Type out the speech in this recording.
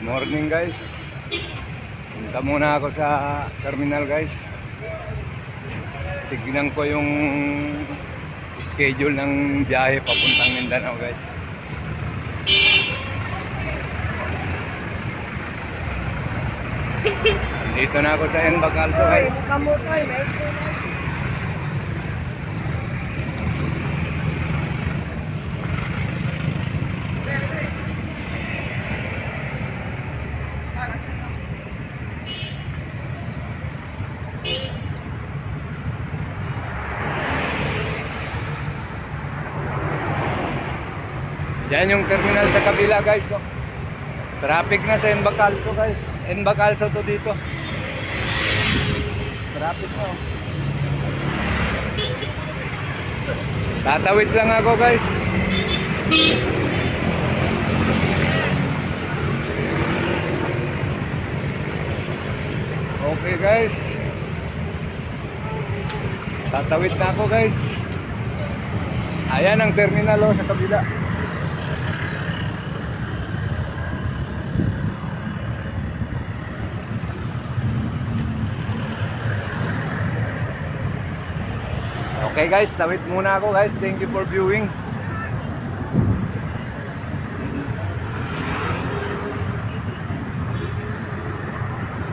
Morning guys. Punta muna ako sa terminal guys. Tignan ko yung schedule ng biyahe papuntang Mindanao guys. Dito na ako sa Enbacalso guys. Yan yung terminal sa kabila guys. Oh. Traffic na sa Enbacalso guys. Enbacalso to dito. Traffic na. oh. Tatawid lang ako guys. Okay guys. Tatawid na ako guys. Ayan ang terminal oh, sa kabila. Okay guys, tawid muna ako guys. Thank you for viewing.